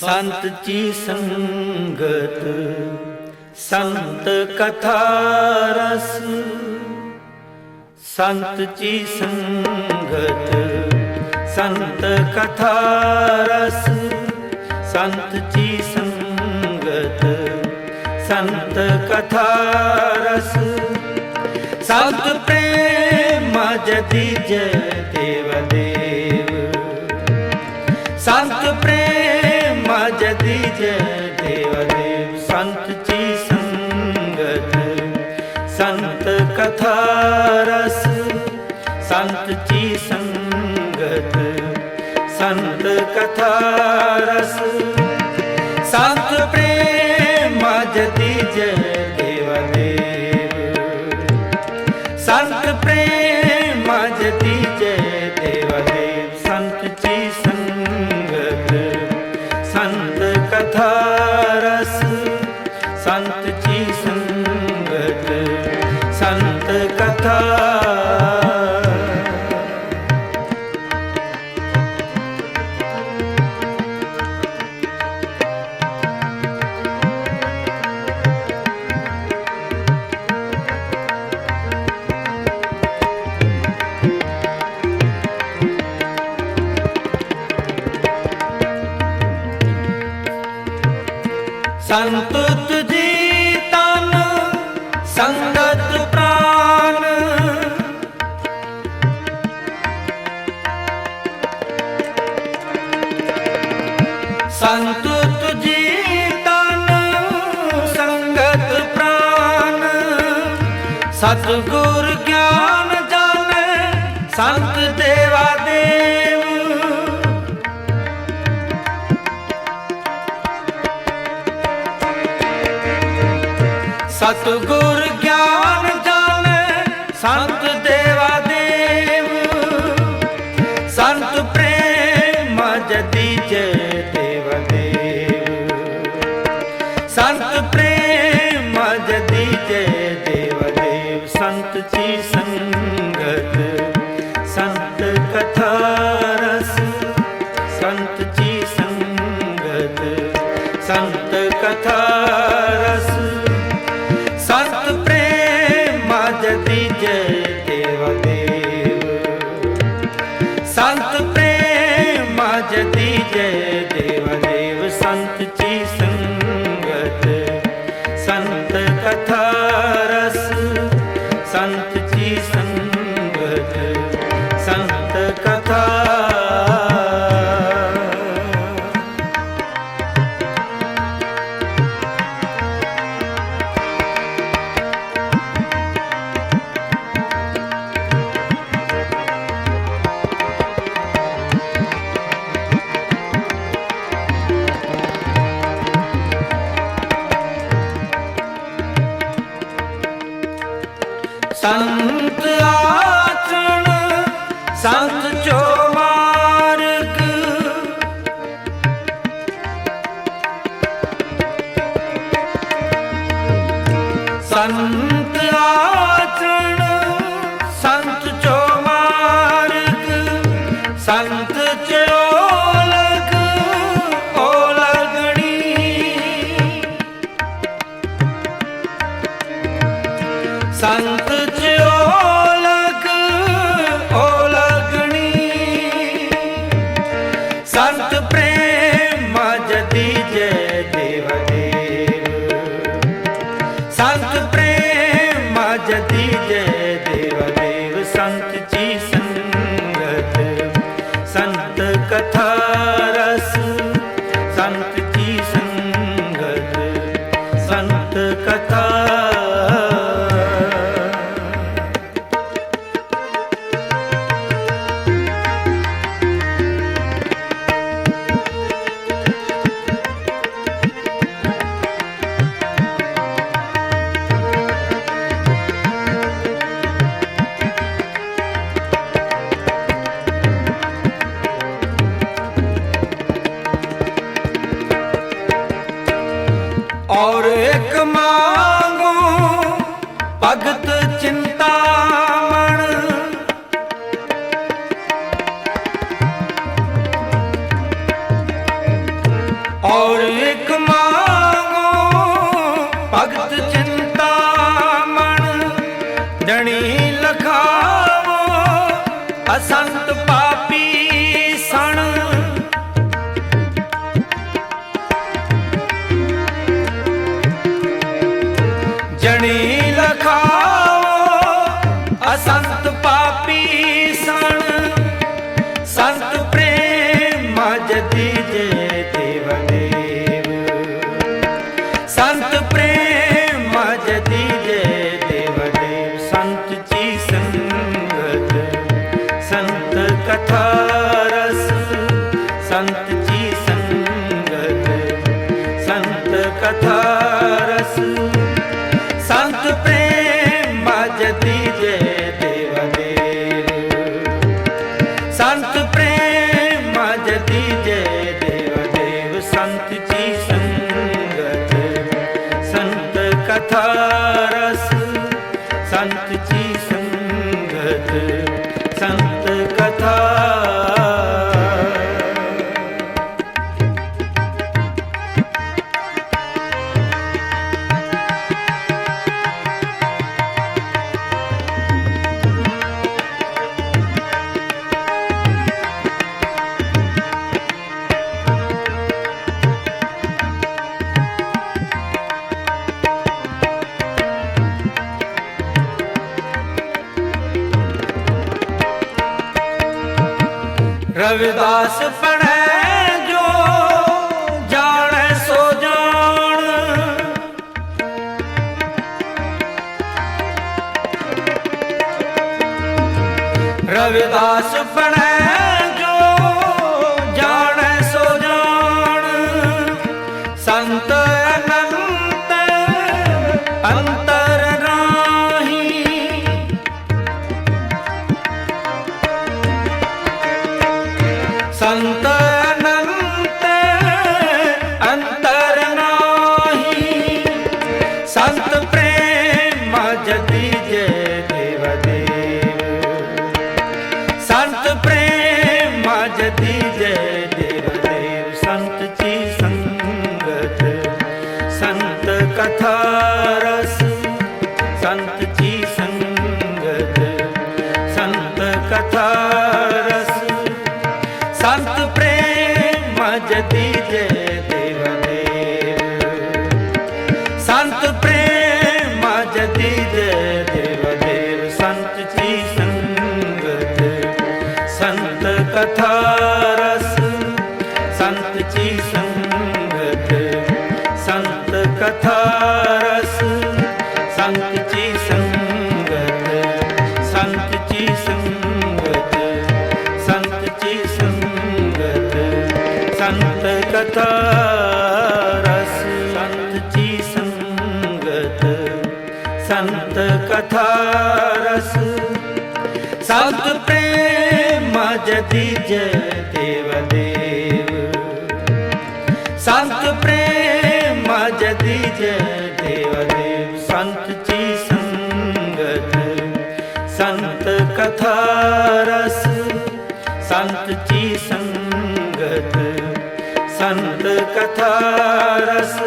ਸੰਤ ਜੀ ਸੰਗਤ, ਸੰਤ ਕਥਾ ਰਸ। ਸੰਤ ਜੀ ਸੰਗਤ, ਸੰਤ ਕਥਾ ਰਸ। ਸੰਤ ਜੀ ਸੰਗਤ, ਸੰਤ ਕਥਾ ਰਸ। ਸੰਤ ਪ੍ਰੇਮ ਜਦੀ ਜੈ ਦੇਵ ਦੇਵ। ਸੰਤ ਪ੍ਰੇਮ ਜਦੀ ਜੈ ਦੇਵ ਦੇਵ ਸੰਤ ਜੀ ਸੰਗਤ, ਸੰਤ ਕਥਾ ਰਸ। ਸੰਤ ਜੀ ਸੰਗਤ, ਸੰਤ ਕਥਾ ਰਸ। ਸੰਤ ਪ੍ਰੇਮ ਜਦੀ ਜੈ ਦੇਵ ਦੇਵ ਸੰਤ ਪ੍ਰੇਮ ਸੰਤ ਤੁਜੀ ਤਨ ਸੰਗਤ ਪ੍ਰਾਨ। ਸੰਤ ਤੁਜੀ ਤਨ ਸੰਗਤ ਪ੍ਰਾਨ। ਸਤਿਗੁਰ ਸਤਿਗੁਰ ਗਿਆਨ ਜਾਣੈ, ਸੰਤ ਦੇਵਾ ਦੇਵ। ਸੰਤ ਪ੍ਰੇਮ ਜਦੀ ਜੈ ਦੇਵ ਦੇਵ। ਸੰਤ ਪ੍ਰੇਮ ਜਦੀ ਜੈ ਦੇਵ ਦੇਵ। ਸੰਤ ਜੀ ਸੰਗਤ, ਸੰਤ ਕਥਾ ਰਵਿਦਾਸ ਬਣੈ। ਕਥਾ ਰਸ। ਸੰਤ ਪ੍ਰੇਮ ਜਤੀ ਜੈ ਦੇਵ ਦੇਵ। ਸੰਤ ਪ੍ਰੇਮ ਜਤੀ ਜੈ ਦੇਵ ਦੇਵ। ਸੰਤ ਜੀ ਸੰਗਤ, ਸੰਤ ਕਥਾਰਸ ਸੰਤ ਜੀ ਸੰਗਤ, ਸੰਤ ਕਥਾਰਸ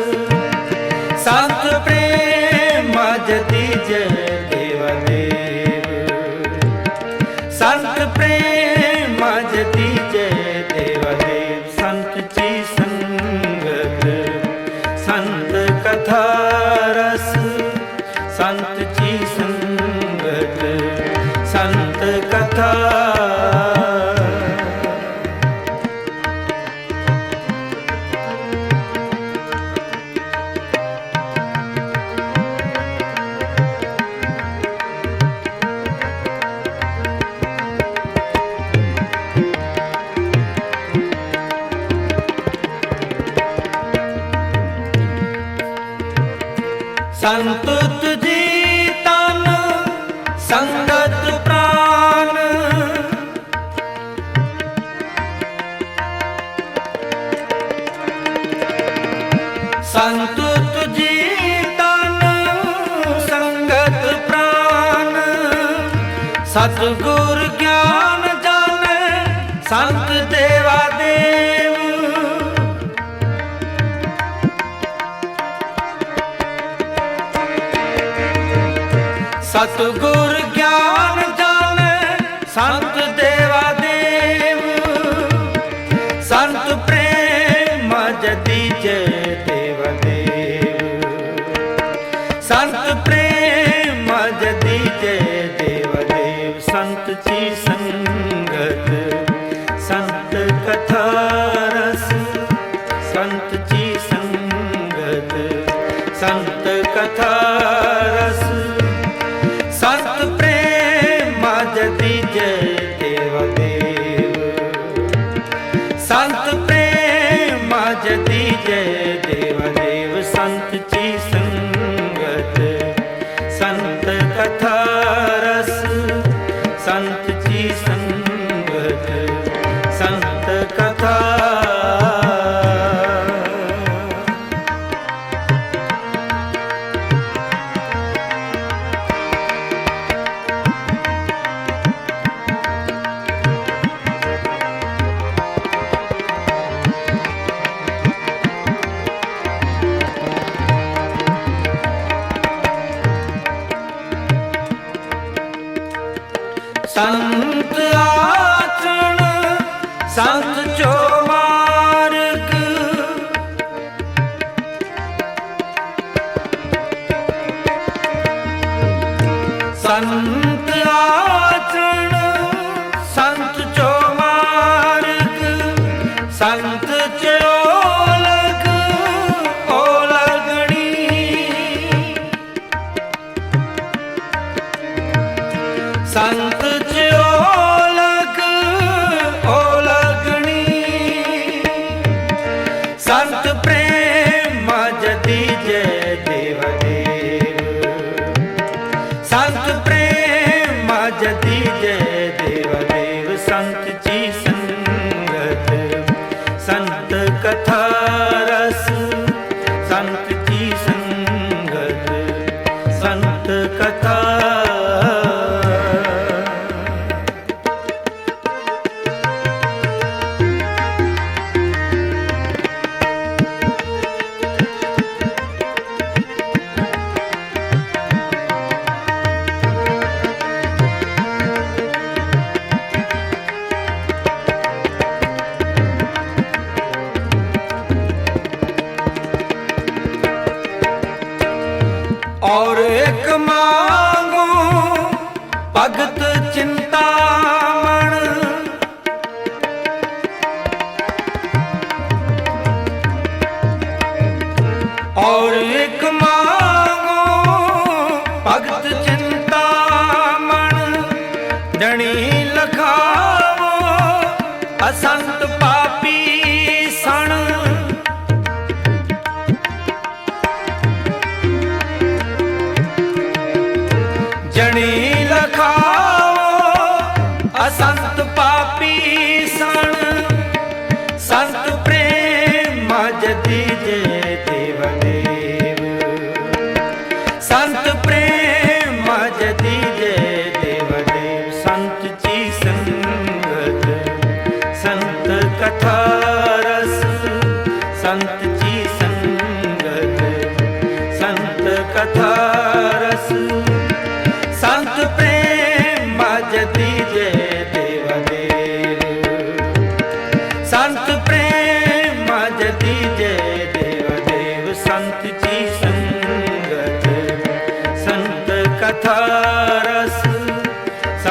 ਸੰਤ ਤੁਜੀ ਤਨ, ਸੰਗਤ ਪ੍ਰਾਨ। ਸਤਗੁਰ ਗਿਆਨ ਜਾਣੈ, ਸੰਤ ਦੇਵਾ ਦੇਵ। ਸਤਗੁਰ ਗਿਆਨ ਜਾਣੈ, ਸੰਤ ਦੇਵਾ ਦੇਵ। ਸੰਤ ਪ੍ਰੇਮ ਜਦੀ Canta. Canta. Lisa. ਮਾਂਗੂ। ਭਗਤ ਚਿੰਤਾਮਣ ਔਰ ਇੱਕ ਮਾਂਗੂ। ਭਗਤ ਚਿੰਤਾਮਣ ਜਣੀ ਲਖਾਵੋ। ਅਸੰਤ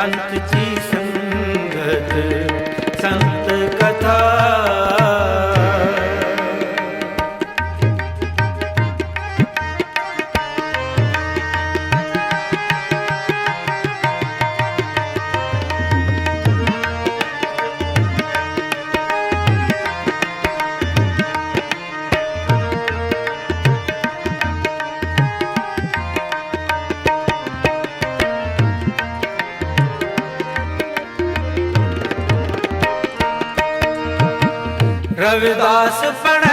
ਸੰਤ ਜੀ ਰਵਿਦਾਸ ਪੜ